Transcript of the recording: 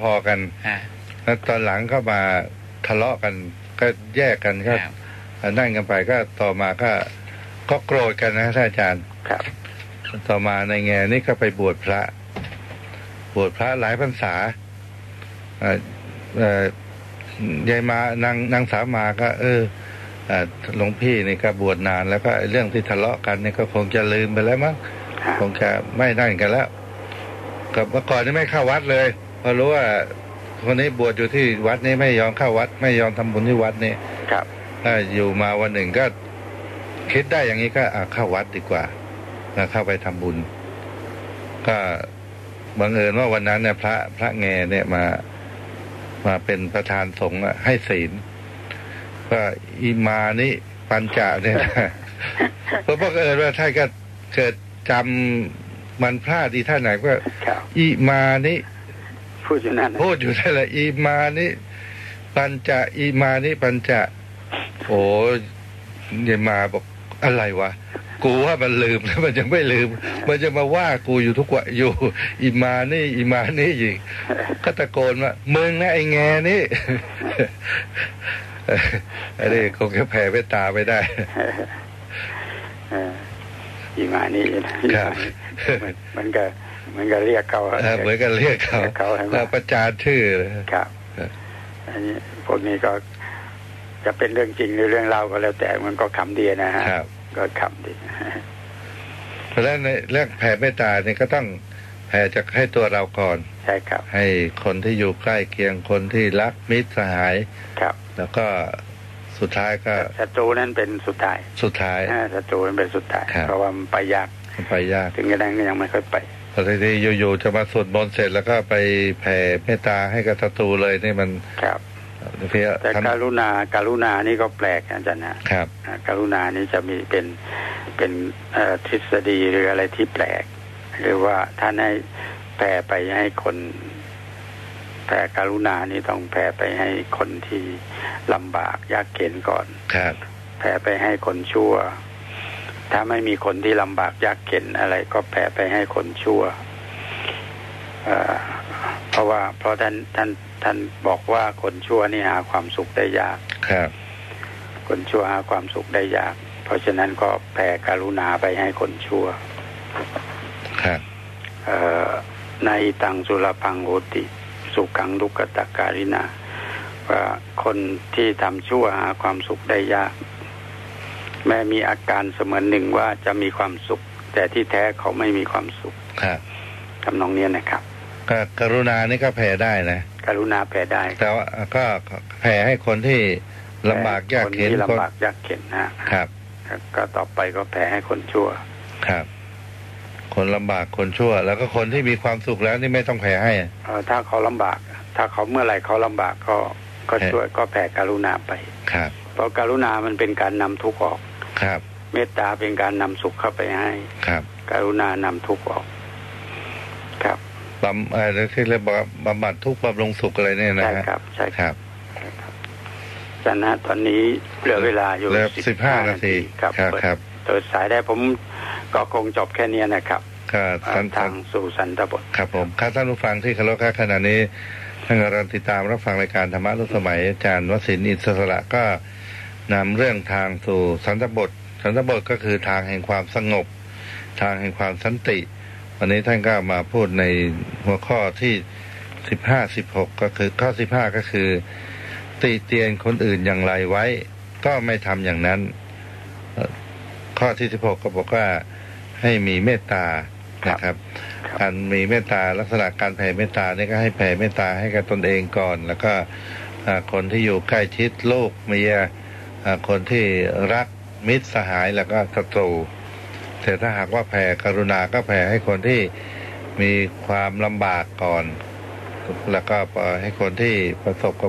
พอกันฮะแล้วตอนหลังก็มาทะเลาะกันก็แยกกันก็ครับ นั่นกันไปก็ต่อมาก็ก็โกรธกันนะท่านอาจารย์ ครับ ต่อมาในแง่นี่ก็ไปบวชพระ บวชพระหลายพรรษาเอ่อเอ่อยายมานางนางสาวมาก็ เออเอ่อหลวงพี่นี่ก็บวชนาน แล้วก็ไอ้เรื่องที่ทะเลาะกันนี่ก็คงจะลืมไปแล้วมั้งครับคงจะไม่นั่นกันแล้วกับเมื่อก่อนนี่ไม่เข้าวัดเลย พอรู้ว่าคนนี้บวชอยู่ที่วัดนี้ไม่ยอมเข้าวัด ไม่ยอมทำบุญที่วัดนี่ครับถ้าอยู่มาวันหนึ่งก็คิดได้อย่างนี้ก็อะเข้าวัดดีกว่าแล้วเข้าไปทำบุญ ก็บังเอิญว่าวันนั้นเนี่ย พระพระแงเนี่ยมามาเป็นประธานสงฆ์อะให้ศีล ก็อิมานิปัญจเนี่ยนะเพราะบังเอิญว่าท่านก็เกิดจำมันพลาดที่ท่านไหนก็ครับอิมานิ พูดอยู่นั่นนะพูดอยู่นั่นแหละอิมานิปัญจะอิมานิปัญจะโอ้ยายมาบอกอะไรวะกูว่ามันลืมแล้วมันยังไม่ลืม มันจะมาว่ากูอยู่ทุกวันอยู่ อิมานี่ อิมานี่อีกก็ตะโกนว่ามึงนะไอ้แงนี่อันนี้คงจะแผ่เมตตาไม่ได้เอออีมานี่นะครับมันมั นก็มันก็เรียกเขาะเออเหมือนกันเรียกเขาเรียกเขาให้มาแล้วประจานชื่อเลยครับครับอันนี้พวกนี้ก็จะเป็นเรื่องจริงหรือเรื่องเล่าก็แล้วแต่มันก็ขำดีนะฮะครับก็ขำดีเพราะฉะนั้นในเรื่องแผ่เมตตาเนี่ยก็ต้องแผ่จากให้ตัวเราก่อนใช่ครับ ให้คนที่อยู่ใกล้เคียงคนที่รักมิตรสหายครับ แล้วก็สุดท้ายก็ศัตรูนั้นเป็นสุดท้าย สุดท้ายอ่าศัตรูนั้นเป็นสุดท้ายครับเพราะว่ามันไปยากไปยาก ถึงกระนั้นก็ยังไม่ค่อยไป พอทีนี้อยู่ๆจะมาสวดมนต์เสร็จแล้วก็ไปแผ่เมตตาให้กับศัตรูเลยนี่มันครับเพียแต่ทการุณาการุณานี่ก็แปลกนะอาจารย์นะำครับอ่าการุณานี่จะมีเป็นเป็นเอ่อทฤษฎีหรืออะไรที่แปลก หรือว่าท่านให้แผ่ไปให้คนแผ่การุณานี่ต้องแผ่ไปให้คนที่ลำบากยากเข็นก่อนครับแผ่ไปให้คนชั่ว ถ้าไม่มีคนที่ลำบากยากเข็นอะไรก็แผ่ไปให้คนชั่วเอ่อเพราะว่าเพราะท่านท่านท่านบอกว่าคนชั่วนี่หาความสุขได้ยาก ครับ คนชั่วหาความสุขได้ยาก เพราะฉะนั้นก็แผ่การุณาไปให้คนชั่ว ครับเอ่อในตังสุรพังโหติ สุขังลุกตะการินาว่าคนที่ทำชั่วหาความสุขได้ยาก แม้มีอาการเสมือนหนึ่งว่าจะมีความสุข แต่ที่แท้เขาไม่มีความสุขครับทำนองเนี้ยนะครับก็กรุณานี่ก็แผ่ได้นะการุณาแผ่ได้ แต่ว่าก็แผ่ให้คนที่ลำบากยากคนเข็นที่คนลำบากยากเข็นนะครับ ก็ต่อไปก็แผ่ให้คนชั่ว ครับ คนลำบากคนชั่ว แล้วก็คนที่มีความสุขแล้วนี่ไม่ต้องแผ่ให้เอ่อถ้าเขาลำบาก ถ้าเขาเมื่อไหร่เขาลำบากก็ก็แผ่ช่วยก็แผ่การุณาไป ครับ เพราะการุณามันเป็นการนำทุกข์ออก ครับ เมตตาเป็นการนำสุขเข้าไปให้ ครับการุณานำทุกข์ออก ครับบำอะไรที่เรียกว่าบำบัดทุกข์บำรุงสุขอะไรเนี่ยนะใช่ฮะครับใช่ครับอาจารย์นะตอนนี้เหลือเวลาอยู่เหลือสิบห้านาทีครับครับเปิดครับเปิดสายได้ผมก็คงจบแค่เนี้ยนะครับก็อ่าท่านทางสู่สันตบทครับผมครับท่านผู้ฟังที่เคารพครับขณะนี้ท่านกำลังติดตามรับฟังรายการธรรมะรุ่นสมัยอาจารย์วสินทร์อินทรสระก็ นำเรื่องทางสู่สันตบท สันตบทก็คือทางแห่งความสงบ ทางแห่งความสันติ วันนี้ท่านก็มาพูดในหัวข้อที่สิบห้าสิบหกก็คือข้อสิบห้าก็คือ ติเตียนคนอื่นอย่างไรไว้ ก็ไม่ทำอย่างนั้นเอ่อข้อที่สิบหกก็บอกว่าให้มีเมตตานะครับครับการมีเมตตาลักษณะการแผ่เมตตาเนี่ยก็ให้แผ่เมตตาให้กับตนเองก่อน แล้วก็อ่าคนที่อยู่ใกล้ชิดลูกเมียอ่า คนที่รักมิตรสหายแล้วก็ศัตรูแต่ถ้าหากว่าแผ่กรุณาก็แผ่ให้คนที่มีความลำบากก่อน แล้วก็ให้คนที่ประสบกับ